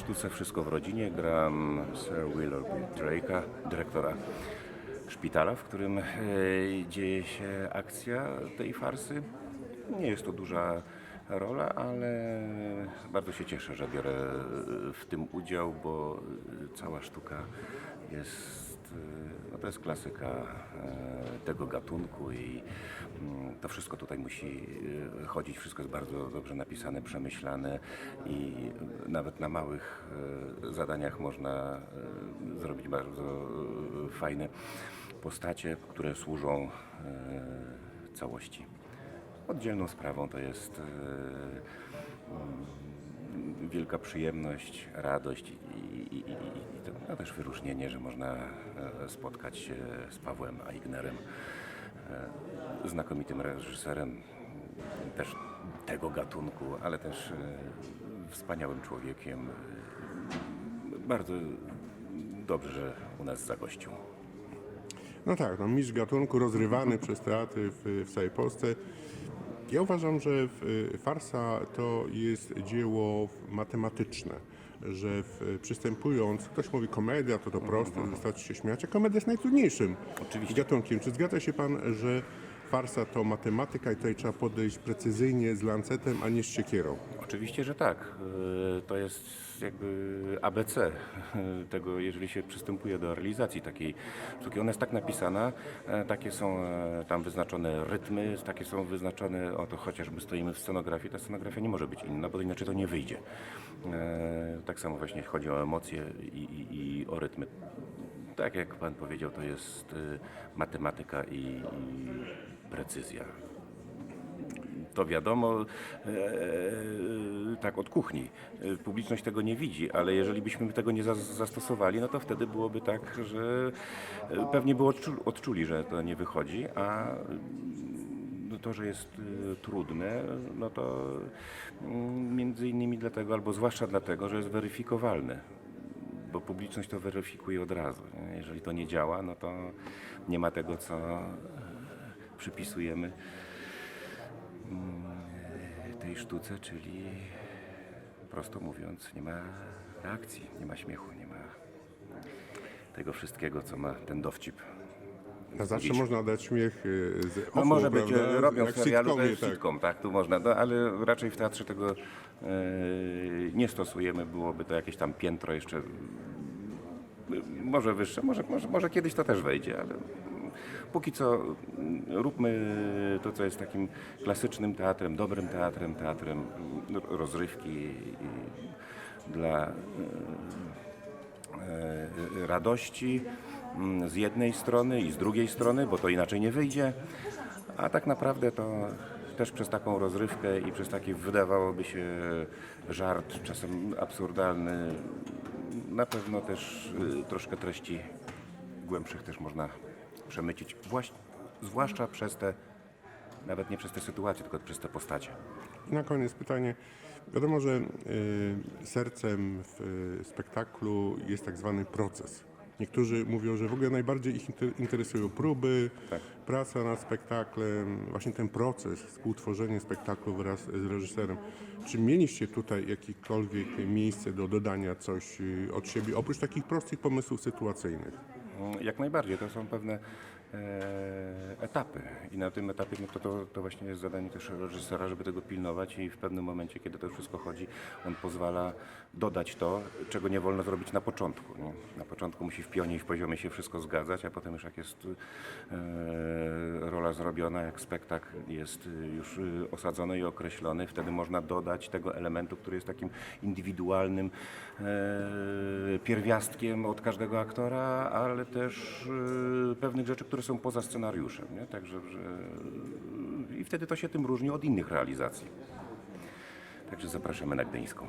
sztuce Wszystko w rodzinie gram Sir Willoughby Drake'a, dyrektora szpitala, w którym e, dzieje się akcja tej farsy. Nie jest to duża rola, ale bardzo się cieszę, że biorę w tym udział, bo cała sztuka jest, e, no to jest klasyka e, tego gatunku i to wszystko tutaj musi e, chodzić, wszystko jest bardzo dobrze napisane, przemyślane i nawet na małych e, zadaniach można e, zrobić bardzo fajne postacie, które służą całości. Oddzielną sprawą to jest mm, wielka przyjemność, radość i, i, i, i to, no też wyróżnienie, że można spotkać się z Pawłem Aignerem, znakomitym reżyserem też tego gatunku, ale też e, wspaniałym człowiekiem. E, Bardzo dobrze, że u nas zagościł. No tak, no mistrz gatunku rozrywany przez teatry w, w całej Polsce. Ja uważam, że w, farsa to jest dzieło matematyczne, że w, przystępując, ktoś mówi komedia, to to proste, wystarczy się śmiać, a komedia jest najtrudniejszym Oczywiście. gatunkiem. Czy zgadza się pan, że farsa to matematyka i tutaj trzeba podejść precyzyjnie z lancetem, a nie z siekierą? Oczywiście, że tak. E, To jest jakby ABC tego, jeżeli się przystępuje do realizacji takiej sztuki. Ona jest tak napisana, e, takie są e, tam wyznaczone rytmy, takie są wyznaczone, oto chociażby stoimy w scenografii, ta scenografia nie może być inna, bo inaczej to nie wyjdzie. E, Tak samo właśnie chodzi o emocje i, i, i o rytmy. Tak jak Pan powiedział, to jest e, matematyka i, precyzja to wiadomo e, tak od kuchni. E, Publiczność tego nie widzi, ale jeżeli byśmy tego nie zas- zastosowali, no to wtedy byłoby tak, że e, pewnie by odczu- odczuli, że to nie wychodzi, a mm, to, że jest e, trudne, no to mm, między innymi dlatego, albo zwłaszcza dlatego, że jest weryfikowalne bo publiczność to weryfikuje od razu. Jeżeli to nie działa, no to nie ma tego, co przypisujemy mm, tej sztuce, czyli prosto mówiąc, nie ma reakcji, nie ma śmiechu, nie ma tego wszystkiego, co ma ten dowcip. A zawsze można dać śmiech y, z No może być, prawda? e, robią Jak w serialu, to sitcomie, jest tak. sitcom, tak, tu można, no, ale raczej w teatrze tego e, nie stosujemy, byłoby to jakieś tam piętro jeszcze, mm, może wyższe, może, może, może kiedyś to też wejdzie, ale póki co mm, róbmy to, co jest takim klasycznym teatrem, dobrym teatrem, teatrem rozrywki dla e, e, radości mm, z jednej strony i z drugiej strony, bo to inaczej nie wyjdzie, a tak naprawdę to też przez taką rozrywkę i przez taki wydawałoby się żart, czasem absurdalny, na pewno też y, troszkę treści głębszych też można przemycić, Właś- zwłaszcza przez te, nawet nie przez te sytuacje, tylko przez te postacie. I na koniec pytanie. Wiadomo, że y, sercem w y, spektaklu jest tak zwany proces. Niektórzy mówią, że w ogóle najbardziej ich inter- interesują próby, Tak. praca nad spektaklem, właśnie ten proces, współtworzenie spektaklu wraz z reżyserem. Czy mieliście tutaj jakiekolwiek miejsce do dodania coś y, od siebie, oprócz takich prostych pomysłów sytuacyjnych? Jak najbardziej, to są pewne etapy i na tym etapie no to, to, to właśnie jest zadanie też reżysera, żeby tego pilnować i w pewnym momencie, kiedy to wszystko chodzi, on pozwala dodać to, czego nie wolno zrobić na początku. Nie? Na początku musi w pionie i w poziomie się wszystko zgadzać, a potem już jak jest e, rola zrobiona, jak spektakl jest y, już y, osadzony i określony, wtedy można dodać tego elementu, który jest takim indywidualnym e, pierwiastkiem od każdego aktora, ale też e, pewnych rzeczy, które są poza scenariuszem. Nie? Także, że, I wtedy to się tym różni od innych realizacji. Także zapraszamy na Gdyńską.